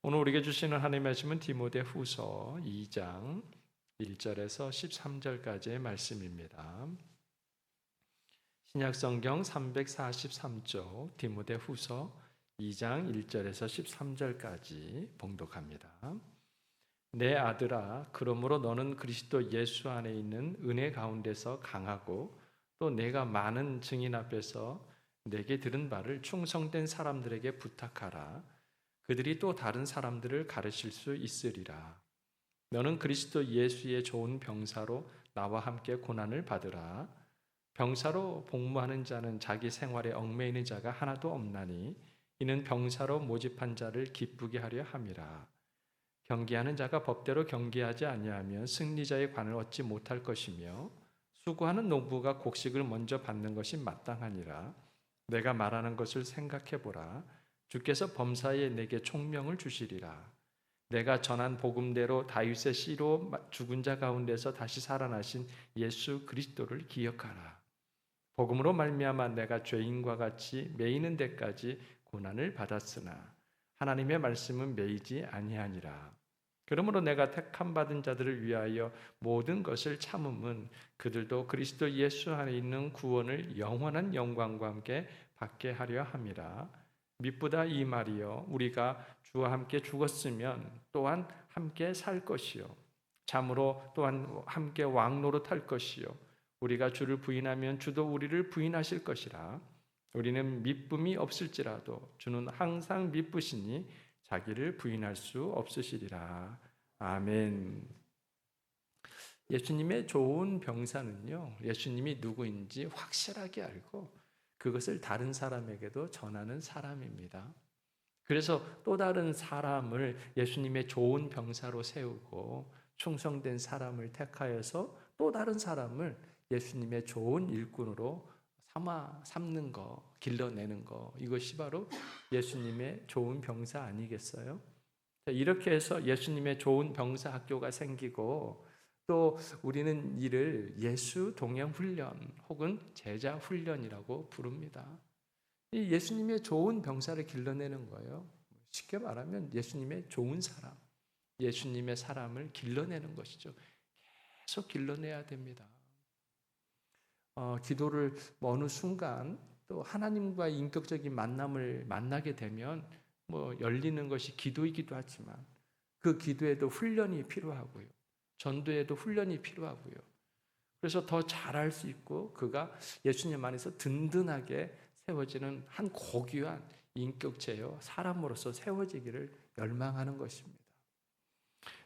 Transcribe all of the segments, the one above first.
오늘 우리에게 주시는 하나님의 말씀은 디모데 후서 2장 1절에서 13절까지의 말씀입니다. 신약 성경 343쪽 디모데 후서 2장 1절에서 13절까지 봉독합니다. 내 아들아 그러므로 너는 그리스도 예수 안에 있는 은혜 가운데서 강하고 또 내가 많은 증인 앞에서 내게 들은 바를 충성된 사람들에게 부탁하라 그들이 또 다른 사람들을 가르칠 수 있으리라. 너는 그리스도 예수의 좋은 병사로 나와 함께 고난을 받으라. 병사로 복무하는 자는 자기 생활에 얽매이는 자가 하나도 없나니 이는 병사로 모집한 자를 기쁘게 하려 함이라. 경계하는 자가 법대로 경계하지 아니하면 승리자의 관을 얻지 못할 것이며 수고하는 농부가 곡식을 먼저 받는 것이 마땅하니라. 내가 말하는 것을 생각해 보라 주께서 범사에 내게 총명을 주시리라. 내가 전한 복음대로 다윗의 씨로 죽은 자 가운데서 다시 살아나신 예수 그리스도를 기억하라. 복음으로 말미암아 내가 죄인과 같이 매이는 데까지 고난을 받았으나 하나님의 말씀은 매이지 아니하니라. 그러므로 내가 택함 받은 자들을 위하여 모든 것을 참음은 그들도 그리스도 예수 안에 있는 구원을 영원한 영광과 함께 받게 하려 함이라. 밑보다 이 말이요 우리가 주와 함께 죽었으면 또한 함께 살 것이요 참으로 또한 함께 왕노릇 할 것이요 우리가 주를 부인하면 주도 우리를 부인하실 것이라. 우리는 믿음이 없을지라도 주는 항상 믿으시니 자기를 부인할 수 없으시리라. 아멘. 예수님의 좋은 병사는요, 예수님이 누구인지 확실하게 알고 그것을 다른 사람에게도 전하는 사람입니다. 그래서 또 다른 사람을 예수님의 좋은 병사로 세우고 충성된 사람을 택하여서 또 다른 사람을 예수님의 좋은 일꾼으로 삼아 삼는 거, 길러내는 거 이것이 바로 예수님의 좋은 병사 아니겠어요? 이렇게 해서 예수님의 좋은 병사 학교가 생기고 또 우리는 이를 예수 동행 훈련 혹은 제자 훈련이라고 부릅니다. 이 예수님의 좋은 병사를 길러내는 거예요. 쉽게 말하면 예수님의 좋은 사람, 예수님의 사람을 길러내는 것이죠. 계속 길러내야 됩니다. 어, 기도를 어느 순간 또 하나님과 인격적인 만남을 만나게 되면 뭐 열리는 것이 기도이기도 하지만 그 기도에도 훈련이 필요하고요. 전도에도 훈련이 필요하고요. 그래서 더 잘할 수 있고 그가 예수님 안에서 든든하게 세워지는 한 고귀한 인격체요 사람으로서 세워지기를 열망하는 것입니다.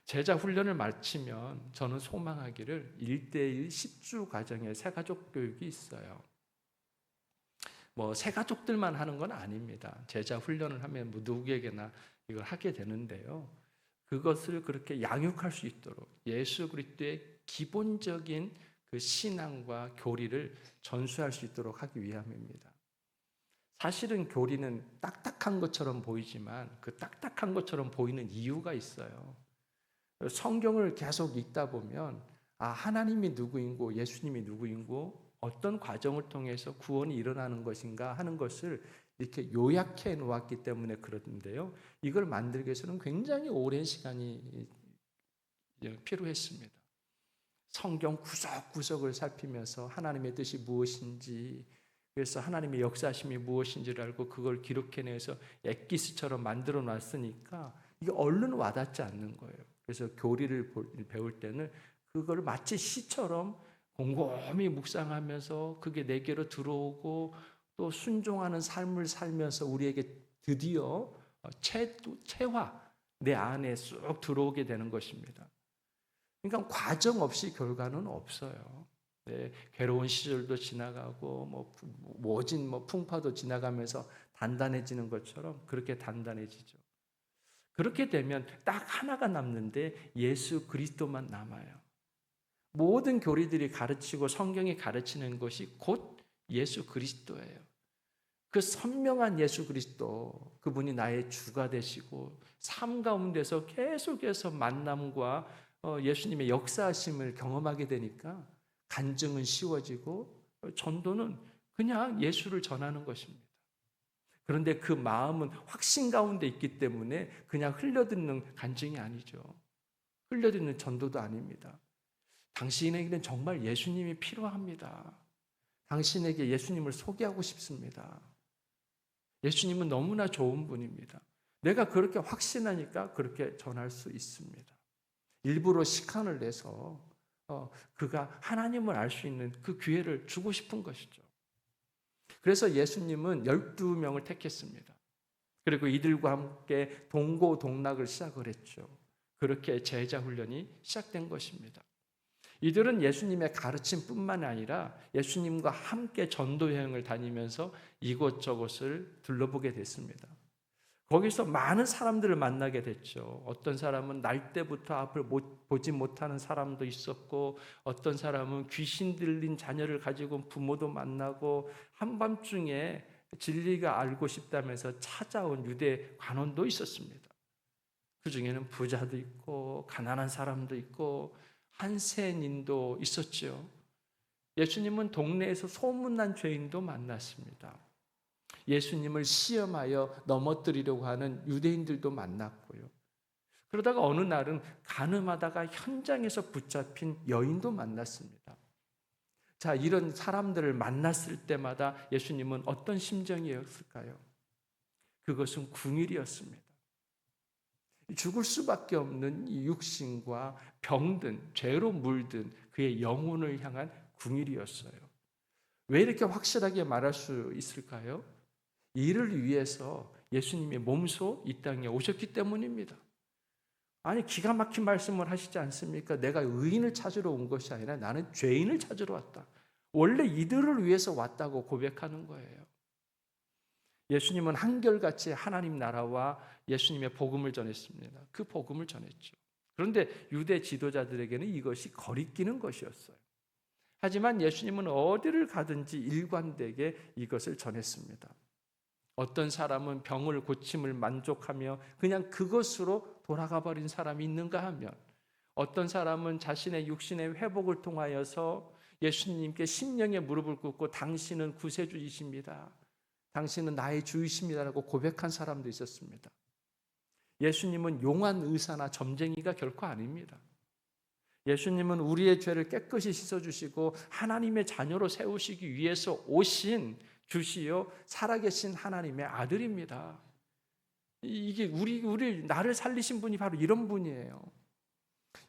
제자 훈련을 마치면 저는 소망하기를 1대1 10주 과정의 새가족 교육이 있어요. 뭐 새가족들만 하는 건 아닙니다. 제자 훈련을 하면 뭐 누구에게나 이걸 하게 되는데요. 그것을 그렇게 양육할 수 있도록 예수 그리스도의 기본적인 그 신앙과 교리를 전수할 수 있도록 하기 위함입니다. 사실은 교리는 딱딱한 것처럼 보이지만 그 딱딱한 것처럼 보이는 이유가 있어요. 성경을 계속 읽다 보면 아 하나님이 누구인고 예수님이 누구인고 어떤 과정을 통해서 구원이 일어나는 것인가 하는 것을 이렇게 요약해 놓았기 때문에 그러는데요. 이걸 만들기 위해서는 굉장히 오랜 시간이 필요했습니다. 성경 구석구석을 살피면서 하나님의 뜻이 무엇인지 그래서 하나님의 역사심이 무엇인지를 알고 그걸 기록해내서 엑기스처럼 만들어 놨으니까 이게 얼른 와닿지 않는 거예요. 그래서 교리를 배울 때는 그걸 마치 시처럼 곰곰이 묵상하면서 그게 내게로 들어오고 또 순종하는 삶을 살면서 우리에게 드디어 체, 체화, 내 안에 쑥 들어오게 되는 것입니다. 그러니까 과정 없이 결과는 없어요. 네, 괴로운 시절도 지나가고 뭐 모진 뭐 풍파도 지나가면서 단단해지는 것처럼 그렇게 단단해지죠. 그렇게 되면 딱 하나가 남는데 예수 그리스도만 남아요. 모든 교리들이 가르치고 성경이 가르치는 것이 곧 예수 그리스도예요. 그 선명한 예수 그리스도, 그분이 나의 주가 되시고 삶 가운데서 계속해서 만남과 어, 예수님의 역사하심을 경험하게 되니까 간증은 쉬워지고 전도는 그냥 예수를 전하는 것입니다. 그런데 그 마음은 확신 가운데 있기 때문에 그냥 흘려듣는 간증이 아니죠. 흘려듣는 전도도 아닙니다. 당신에게는 정말 예수님이 필요합니다. 당신에게 예수님을 소개하고 싶습니다. 예수님은 너무나 좋은 분입니다. 내가 그렇게 확신하니까 그렇게 전할 수 있습니다. 일부러 시간을 내서 어, 그가 하나님을 알 수 있는 그 기회를 주고 싶은 것이죠. 그래서 예수님은 12명을 택했습니다. 그리고 이들과 함께 동고동락을 시작을 했죠. 그렇게 제자 훈련이 시작된 것입니다. 이들은 예수님의 가르침뿐만 아니라 예수님과 함께 전도 여행을 다니면서 이곳저곳을 둘러보게 됐습니다. 거기서 많은 사람들을 만나게 됐죠. 어떤 사람은 날 때부터 앞을 못, 보지 못하는 사람도 있었고, 어떤 사람은 귀신 들린 자녀를 가지고 부모도 만나고, 한밤중에 진리가 알고 싶다면서 찾아온 유대 관원도 있었습니다. 그 중에는 부자도 있고, 가난한 사람도 있고, 한센인도 있었죠. 예수님은 동네에서 소문난 죄인도 만났습니다. 예수님을 시험하여 넘어뜨리려고 하는 유대인들도 만났고요. 그러다가 어느 날은 가늠하다가 현장에서 붙잡힌 여인도 만났습니다. 자, 이런 사람들을 만났을 때마다 예수님은 어떤 심정이었을까요? 그것은 궁일이었습니다. 죽을 수밖에 없는 이 육신과 병든 죄로 물든 그의 영혼을 향한 궁일이었어요. 왜 이렇게 확실하게 말할 수 있을까요? 이를 위해서 예수님의 몸소 이 땅에 오셨기 때문입니다. 아니 기가 막힌 말씀을 하시지 않습니까? 내가 의인을 찾으러 온 것이 아니라 나는 죄인을 찾으러 왔다. 원래 이들을 위해서 왔다고 고백하는 거예요. 예수님은 한결같이 하나님 나라와 예수님의 복음을 전했습니다. 그 복음을 전했죠. 그런데 유대 지도자들에게는 이것이 거리끼는 것이었어요. 하지만 예수님은 어디를 가든지 일관되게 이것을 전했습니다. 어떤 사람은 병을 고침을 만족하며 그냥 그것으로 돌아가 버린 사람이 있는가 하면 어떤 사람은 자신의 육신의 회복을 통하여서 예수님께 심령의 무릎을 꿇고 당신은 구세주이십니다. 당신은 나의 주이십니다라고 고백한 사람도 있었습니다. 예수님은 용한 의사나 점쟁이가 결코 아닙니다. 예수님은 우리의 죄를 깨끗이 씻어주시고 하나님의 자녀로 세우시기 위해서 오신 주시요 살아계신 하나님의 아들입니다. 이게 우리 우리 나를 살리신 분이 바로 이런 분이에요.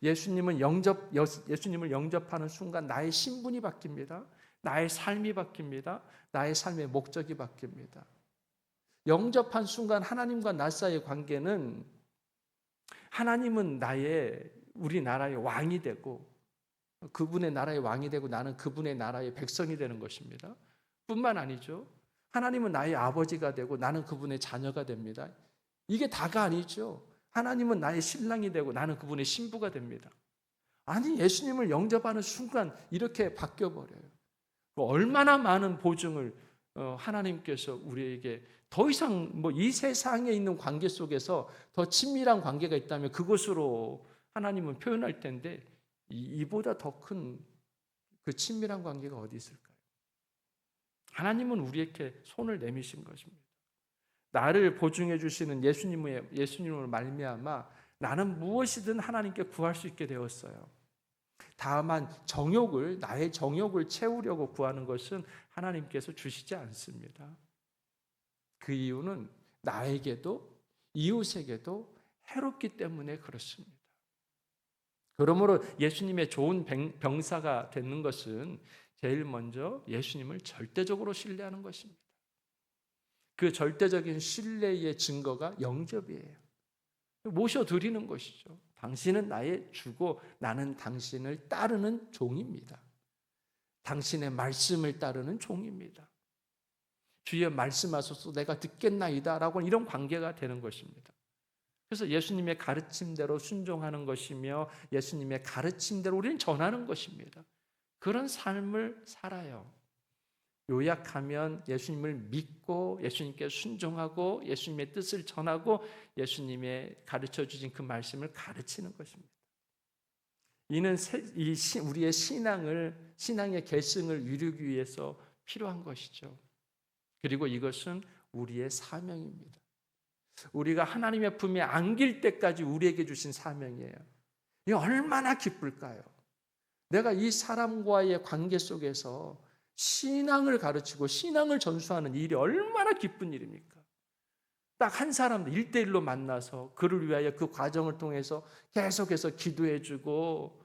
예수님은 영접 예수님을 영접하는 순간 나의 신분이 바뀝니다. 나의 삶이 바뀝니다. 나의 삶의 목적이 바뀝니다. 영접한 순간 하나님과 나 사이의 관계는 하나님은 나의 우리나라의 왕이 되고 그분의 나라의 왕이 되고 나는 그분의 나라의 백성이 되는 것입니다. 뿐만 아니죠. 하나님은 나의 아버지가 되고 나는 그분의 자녀가 됩니다. 이게 다가 아니죠. 하나님은 나의 신랑이 되고 나는 그분의 신부가 됩니다. 아니, 예수님을 영접하는 순간 이렇게 바뀌어 버려요. 얼마나 많은 보증을 어, 하나님께서 우리에게 더 이상 뭐 이 세상에 있는 관계 속에서 더 친밀한 관계가 있다면 그것으로 하나님은 표현할 텐데 이보다 더 큰 그 친밀한 관계가 어디 있을까요? 하나님은 우리에게 손을 내미신 것입니다. 나를 보증해 주시는 예수님의 예수님을 말미암아 나는 무엇이든 하나님께 구할 수 있게 되었어요. 다만 정욕을 나의 정욕을 채우려고 구하는 것은 하나님께서 주시지 않습니다. 그 이유는 나에게도 이웃에게도 해롭기 때문에 그렇습니다. 그러므로 예수님의 좋은 병사가 되는 것은 제일 먼저 예수님을 절대적으로 신뢰하는 것입니다. 그 절대적인 신뢰의 증거가 영접이에요. 모셔드리는 것이죠. 당신은 나의 주고 나는 당신을 따르는 종입니다. 당신의 말씀을 따르는 종입니다. 주의 말씀하소서 내가 듣겠나이다라고 이런 관계가 되는 것입니다. 그래서 예수님의 가르침대로 순종하는 것이며 예수님의 가르침대로 우리는 전하는 것입니다. 그런 삶을 살아요. 요약하면 예수님을 믿고 예수님께 순종하고 예수님의 뜻을 전하고 예수님의 가르쳐 주신 그 말씀을 가르치는 것입니다. 이는 우리의 신앙을 신앙의 계승을 이루기 위해서 필요한 것이죠. 그리고 이것은 우리의 사명입니다. 우리가 하나님의 품에 안길 때까지 우리에게 주신 사명이에요. 이 얼마나 기쁠까요? 내가 이 사람과의 관계 속에서 신앙을 가르치고 신앙을 전수하는 일이 얼마나 기쁜 일입니까? 딱 한 사람 일대일로 만나서 그를 위하여 그 과정을 통해서 계속해서 기도해주고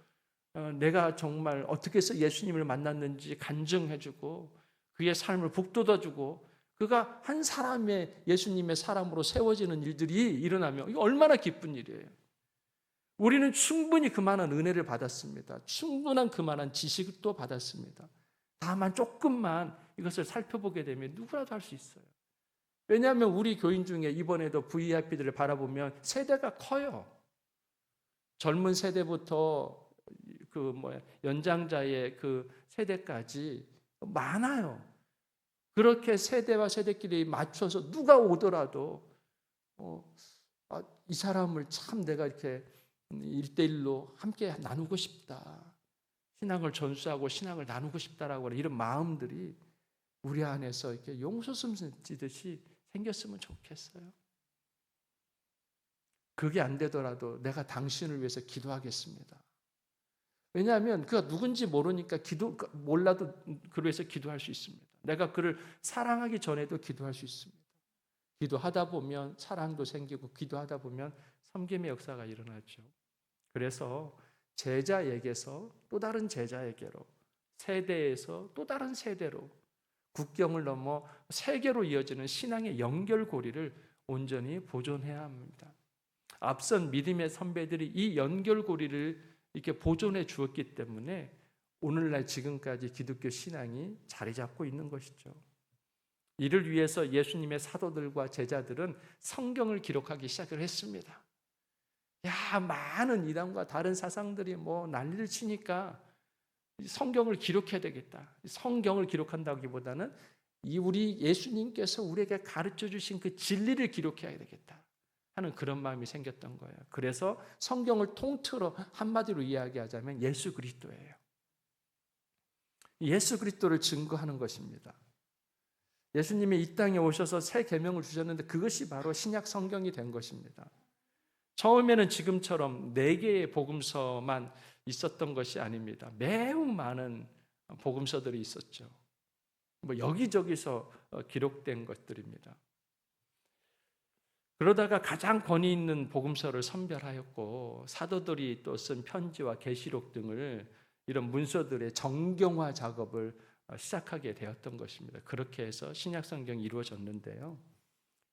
어, 내가 정말 어떻게 해서 예수님을 만났는지 간증해주고 그의 삶을 북돋아주고 그가 한 사람의 예수님의 사람으로 세워지는 일들이 일어나면 얼마나 기쁜 일이에요. 우리는 충분히 그만한 은혜를 받았습니다. 충분한 그만한 지식도 받았습니다. 다만 조금만 이것을 살펴보게 되면 누구라도 할 수 있어요. 왜냐하면 우리 교인 중에 이번에도 VIP들을 바라보면 세대가 커요. 젊은 세대부터 그 뭐야 연장자의 그 세대까지 많아요. 그렇게 세대와 세대끼리 맞춰서 누가 오더라도 어, 아, 이 사람을 참 내가 이렇게 일대일로 함께 나누고 싶다. 신앙을 전수하고 신앙을 나누고 싶다라고 하는 이런 마음들이 우리 안에서 이렇게 용솟음 지듯이 생겼으면 좋겠어요. 그게 안 되더라도 내가 당신을 위해서 기도하겠습니다. 왜냐하면 그가 누군지 모르니까 기도 몰라도 그를 위해서 기도할 수 있습니다. 내가 그를 사랑하기 전에도 기도할 수 있습니다. 기도하다 보면 사랑도 생기고 기도하다 보면 섬김의 역사가 일어나죠. 그래서 제자에게서 또 다른 제자에게로 세대에서 또 다른 세대로 국경을 넘어 세계로 이어지는 신앙의 연결고리를 온전히 보존해야 합니다. 앞선 믿음의 선배들이 이 연결고리를 이렇게 보존해 주었기 때문에 오늘날 지금까지 기독교 신앙이 자리 잡고 있는 것이죠. 이를 위해서 예수님의 사도들과 제자들은 성경을 기록하기 시작을 했습니다. 야, 많은 이단과 다른 사상들이 뭐 난리를 치니까 성경을 기록해야 되겠다. 성경을 기록한다기보다는 이 우리 예수님께서 우리에게 가르쳐 주신 그 진리를 기록해야 되겠다. 하는 그런 마음이 생겼던 거예요. 그래서 성경을 통틀어 한마디로 이야기하자면 예수 그리스도예요. 예수 그리스도를 증거하는 것입니다. 예수님이 이 땅에 오셔서 새 계명을 주셨는데 그것이 바로 신약 성경이 된 것입니다. 처음에는 지금처럼 네 개의 복음서만 있었던 것이 아닙니다. 매우 많은 복음서들이 있었죠. 뭐 여기저기서 어, 기록된 것들입니다. 그러다가 가장 권위 있는 복음서를 선별하였고 사도들이 또 쓴 편지와 계시록 등을 이런 문서들의 정경화 작업을 어, 시작하게 되었던 것입니다. 그렇게 해서 신약 성경이 이루어졌는데요.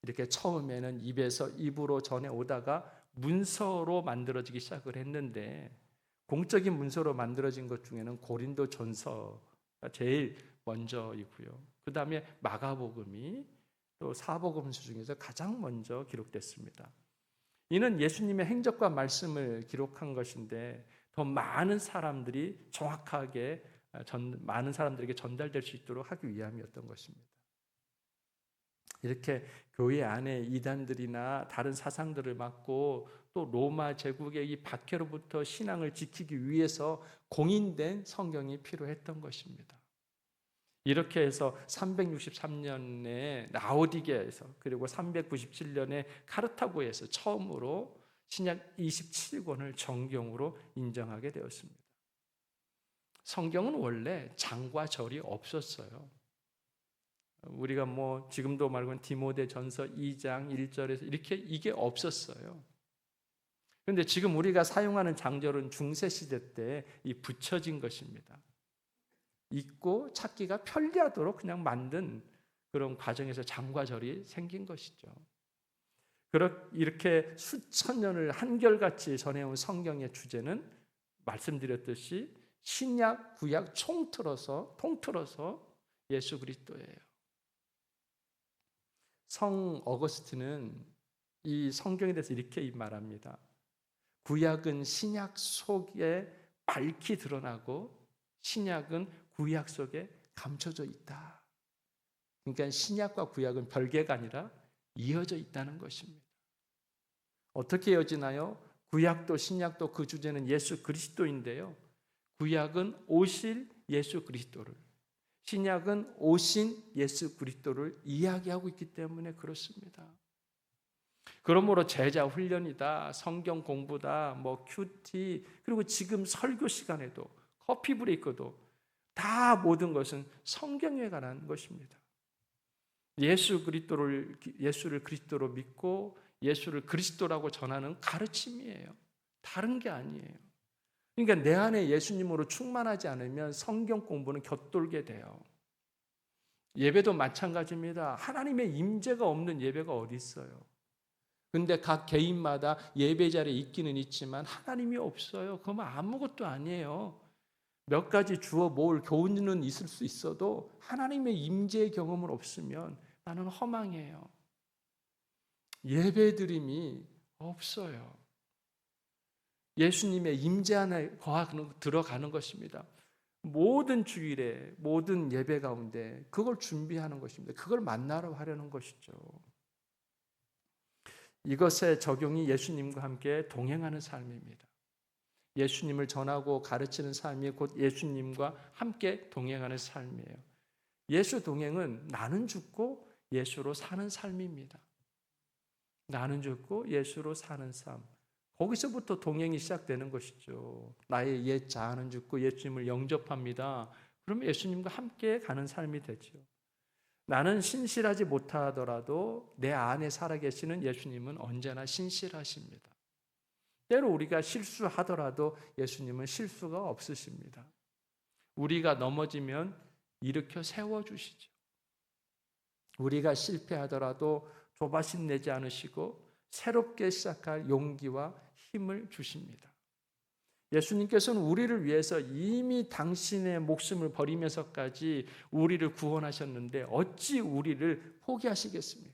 이렇게 처음에는 입에서 입으로 전해 오다가 문서로 만들어지기 시작을 했는데 공적인 문서로 만들어진 것 중에는 고린도 전서가 제일 먼저이고요. 그 다음에 마가복음이 또 사복음서 중에서 가장 먼저 기록됐습니다. 이는 예수님의 행적과 말씀을 기록한 것인데 더 많은 사람들이 정확하게 전, 많은 사람들에게 전달될 수 있도록 하기 위함이었던 것입니다. 이렇게 교회 안에 이단들이나 다른 사상들을 막고 또 로마 제국의 이 박해로부터 신앙을 지키기 위해서 공인된 성경이 필요했던 것입니다. 이렇게 해서 363년에 라오디게에서 그리고 397년에 카르타고에서 처음으로 신약 27권을 정경으로 인정하게 되었습니다. 성경은 원래 장과 절이 없었어요. 우리가 뭐 지금도 말하는 디모데 전서 2장 1절에서 이렇게 이게 없었어요. 그런데 지금 우리가 사용하는 장절은 중세 시대 때 이 붙여진 것입니다. 읽고 찾기가 편리하도록 그냥 만든 그런 과정에서 장과절이 생긴 것이죠. 이렇게 수천 년을 한결같이 전해온 성경의 주제는 말씀드렸듯이 신약, 구약 총틀어서 통틀어서 예수 그리스도예요. 성 어거스틴은 이 성경에 대해서 이렇게 말합니다. 구약은 신약 속에 밝히 드러나고 신약은 구약 속에 감춰져 있다. 그러니까 신약과 구약은 별개가 아니라 이어져 있다는 것입니다. 어떻게 이어지나요? 구약도 신약도 그 주제는 예수 그리스도인데요. 구약은 오실 예수 그리스도를 신약은 오신 예수 그리스도를 이야기하고 있기 때문에 그렇습니다. 그러므로 제자 훈련이다, 성경 공부다, 뭐 큐티, 그리고 지금 설교 시간에도 커피 브레이크도 다 모든 것은 성경에 관한 것입니다. 예수 그리스도를 예수를 그리스도로 믿고 예수를 그리스도라고 전하는 가르침이에요. 다른 게 아니에요. 그러니까 내 안에 예수님으로 충만하지 않으면 성경 공부는 곁돌게 돼요. 예배도 마찬가지입니다. 하나님의 임재가 없는 예배가 어디 있어요? 근데 각 개인마다 예배 자리에 있기는 있지만 하나님이 없어요. 그러면 아무것도 아니에요. 몇 가지 주어 모을 교훈은 있을 수 있어도 하나님의 임재의 경험을 없으면 나는 허망해요. 예배 드림이 없어요. 예수님의 임재 안에 거하는 들어가는 것입니다. 모든 주일에 모든 예배 가운데 그걸 준비하는 것입니다. 그걸 만나러 하려는 것이죠. 이것의 적용이 예수님과 함께 동행하는 삶입니다. 예수님을 전하고 가르치는 삶이 곧 예수님과 함께 동행하는 삶이에요. 예수 동행은 나는 죽고 예수로 사는 삶입니다. 나는 죽고 예수로 사는 삶. 거기서부터 동행이 시작되는 것이죠. 나의 옛 자아는 죽고 예수님을 영접합니다. 그러면 예수님과 함께 가는 삶이 되죠. 나는 신실하지 못하더라도 내 안에 살아계시는 예수님은 언제나 신실하십니다. 때로 우리가 실수하더라도 예수님은 실수가 없으십니다. 우리가 넘어지면 일으켜 세워주시죠. 우리가 실패하더라도 조바심 내지 않으시고 새롭게 시작할 용기와 힘을 주십니다. 예수님께서는 우리를 위해서 이미 당신의 목숨을 버리면서까지 우리를 구원하셨는데 어찌 우리를 포기하시겠습니까?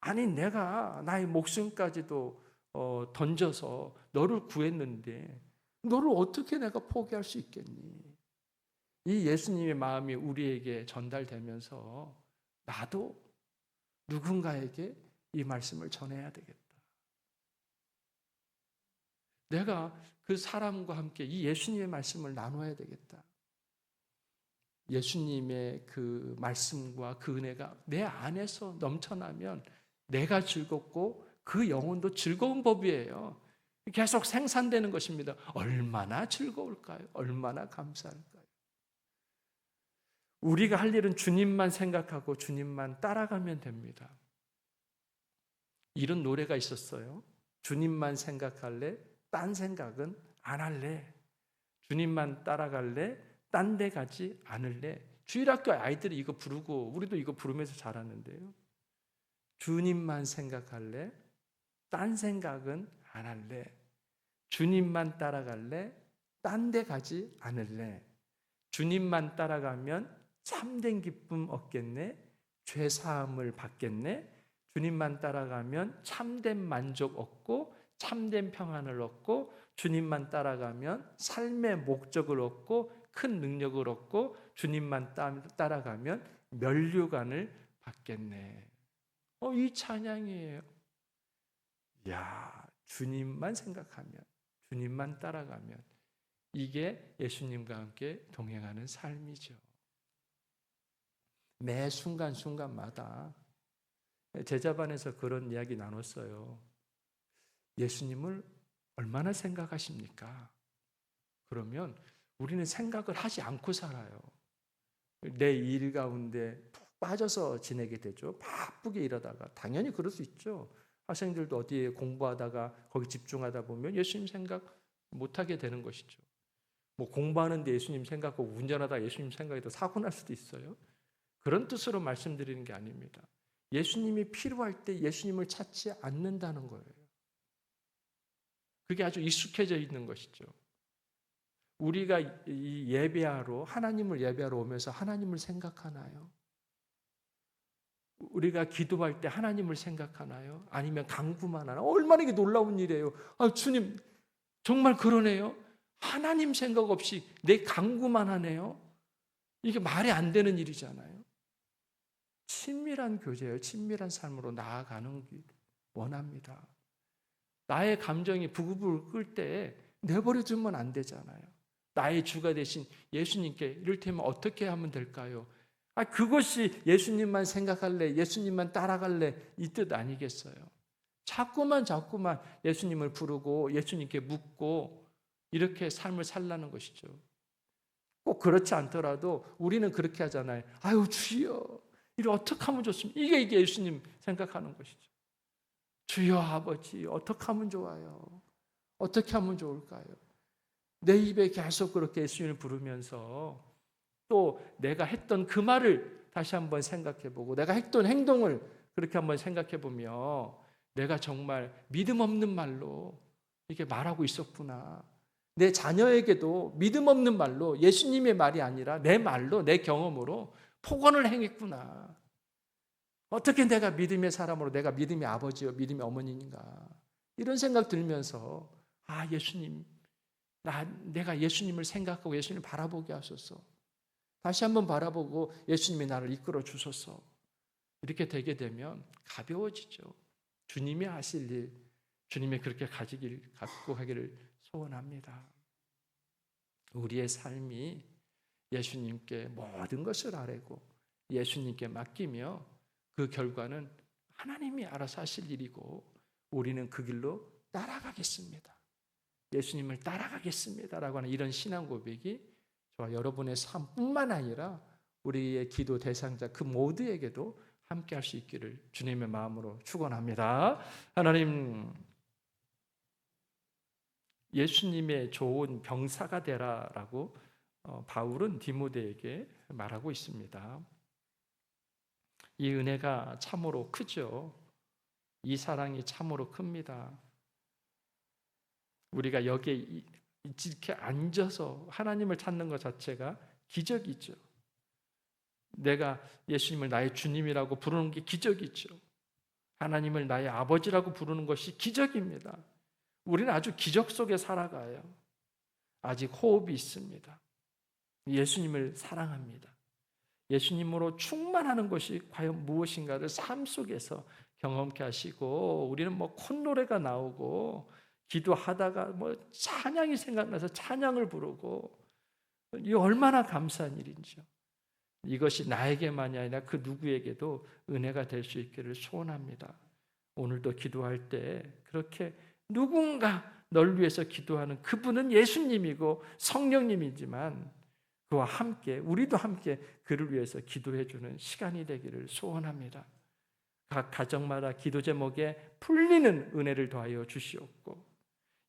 아니 내가 나의 목숨까지도 어, 던져서 너를 구했는데 너를 어떻게 내가 포기할 수 있겠니? 이 예수님의 마음이 우리에게 전달되면서 나도 누군가에게 이 말씀을 전해야 되겠다. 내가 그 사람과 함께 이 예수님의 말씀을 나눠야 되겠다. 예수님의 그 말씀과 그 은혜가 내 안에서 넘쳐나면 내가 즐겁고 그 영혼도 즐거운 법이에요. 계속 생산되는 것입니다. 얼마나 즐거울까요? 얼마나 감사할까요? 우리가 할 일은 주님만 생각하고 주님만 따라가면 됩니다. 이런 노래가 있었어요. 주님만 생각할래? 딴 생각은 안 할래. 주님만 따라갈래? 딴 데 가지 않을래. 주일학교 아이들이 이거 부르고 우리도 이거 부르면서 자랐는데요. 주님만 생각할래? 딴 생각은 안 할래. 주님만 따라갈래? 딴 데 가지 않을래. 주님만 따라가면 참된 기쁨 얻겠네. 죄 사함을 받겠네. 주님만 따라가면 참된 만족 얻고 참된 평안을 얻고 주님만 따라가면 삶의 목적을 얻고 큰 능력을 얻고 주님만 따라가면 면류관을 받겠네. 어, 이 찬양이에요. 야, 주님만 생각하면, 주님만 따라가면, 이게 예수님과 함께 동행하는 삶이죠. 매 순간순간마다 제자반에서 그런 이야기 나눴어요. 예수님을 얼마나 생각하십니까? 그러면 우리는 생각을 하지 않고 살아요. 내 일 가운데 푹 빠져서 지내게 되죠. 바쁘게 일하다가 당연히 그럴 수 있죠. 학생들도 어디에 공부하다가 거기 집중하다 보면 예수님 생각 못 하게 되는 것이죠. 뭐 공부하는데 예수님 생각하고 운전하다 예수님 생각해도 사고 날 수도 있어요. 그런 뜻으로 말씀드리는 게 아닙니다. 예수님이 필요할 때 예수님을 찾지 않는다는 거예요. 그게 아주 익숙해져 있는 것이죠. 우리가 이 예배하러 하나님을 예배하러 오면서 하나님을 생각하나요? 우리가 기도할 때 하나님을 생각하나요? 아니면 강구만 하나? 얼마나 이게 놀라운 일이에요. 아, 주님, 정말 그러네요. 하나님 생각 없이 내 강구만 하네요. 이게 말이 안 되는 일이잖아요. 친밀한 교제예요. 친밀한 삶으로 나아가는 길 원합니다. 나의 감정이 부글부글 끓때 내버려 두면 안 되잖아요. 나의 주가 되신 예수님께 이를테면 어떻게 하면 될까요? 아, 그것이 예수님만 생각할래, 예수님만 따라갈래 이 뜻 아니겠어요? 자꾸만 자꾸만 예수님을 부르고 예수님께 묻고 이렇게 삶을 살라는 것이죠. 꼭 그렇지 않더라도 우리는 그렇게 하잖아요. 아유 주여, 이를 어떻게 하면 좋습니까? 이게 예수님 생각하는 것이죠. 주여 아버지, 어떻게 하면 좋아요? 어떻게 하면 좋을까요? 내 입에 계속 그렇게 예수님을 부르면서 또 내가 했던 그 말을 다시 한번 생각해 보고 내가 했던 행동을 그렇게 한번 생각해 보며 내가 정말 믿음 없는 말로 이렇게 말하고 있었구나. 내 자녀에게도 믿음 없는 말로 예수님의 말이 아니라 내 말로 내 경험으로 폭언을 행했구나. 어떻게 내가 믿음의 사람으로 내가 믿음의 아버지요 믿음의 어머니인가 이런 생각 들면서 아 예수님 나 내가 예수님을 생각하고 예수님을 바라보게 하소서. 다시 한번 바라보고 예수님이 나를 이끌어 주소서. 이렇게 되게 되면 가벼워지죠. 주님이 하실 일, 주님이 그렇게 가지길 갖고 하기를 소원합니다. 우리의 삶이 예수님께 모든 것을 아뢰고 예수님께 맡기며 그 결과는 하나님이 알아서 하실 일이고 우리는 그 길로 따라가겠습니다. 예수님을 따라가겠습니다라고 하는 이런 신앙 고백이 저와 여러분의 삶뿐만 아니라 우리의 기도 대상자 그 모두에게도 함께 할 수 있기를 주님의 마음으로 축원합니다. 하나님 예수님의 좋은 병사가 되라라고 어, 바울은 디모데에게 말하고 있습니다. 이 은혜가 참으로 크죠. 이 사랑이 참으로 큽니다. 우리가 여기에 이렇게 앉아서 하나님을 찾는 것 자체가 기적이죠. 내가 예수님을 나의 주님이라고 부르는 게 기적이죠. 하나님을 나의 아버지라고 부르는 것이 기적입니다. 우리는 아주 기적 속에 살아가요. 아직 호흡이 있습니다. 예수님을 사랑합니다. 예수님으로 충만하는 것이 과연 무엇인가를 삶 속에서 경험케 하시고 우리는 뭐 콧노래가 나오고 기도하다가 뭐 찬양이 생각나서 찬양을 부르고 이 얼마나 감사한 일인지요. 이것이 나에게만이 아니라 그 누구에게도 은혜가 될 수 있기를 소원합니다. 오늘도 기도할 때 그렇게 누군가 널 위해서 기도하는 그분은 예수님이고 성령님이지만 그와 함께 우리도 함께 그를 위해서 기도해 주는 시간이 되기를 소원합니다. 각 가정마다 기도 제목에 풀리는 은혜를 더하여 주시옵고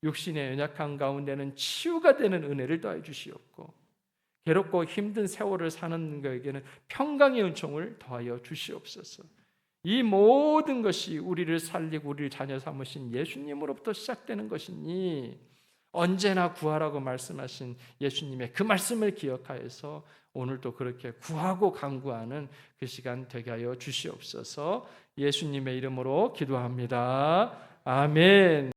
육신의 연약한 가운데는 치유가 되는 은혜를 더하여 주시옵고 괴롭고 힘든 세월을 사는 것에게는 평강의 은총을 더하여 주시옵소서. 이 모든 것이 우리를 살리고 우리를 자녀 삼으신 예수님으로부터 시작되는 것이니 언제나 구하라고 말씀하신 예수님의 그 말씀을 기억하여서 오늘도 그렇게 구하고 강구하는 그 시간 되게 하여 주시옵소서 예수님의 이름으로 기도합니다. 아멘.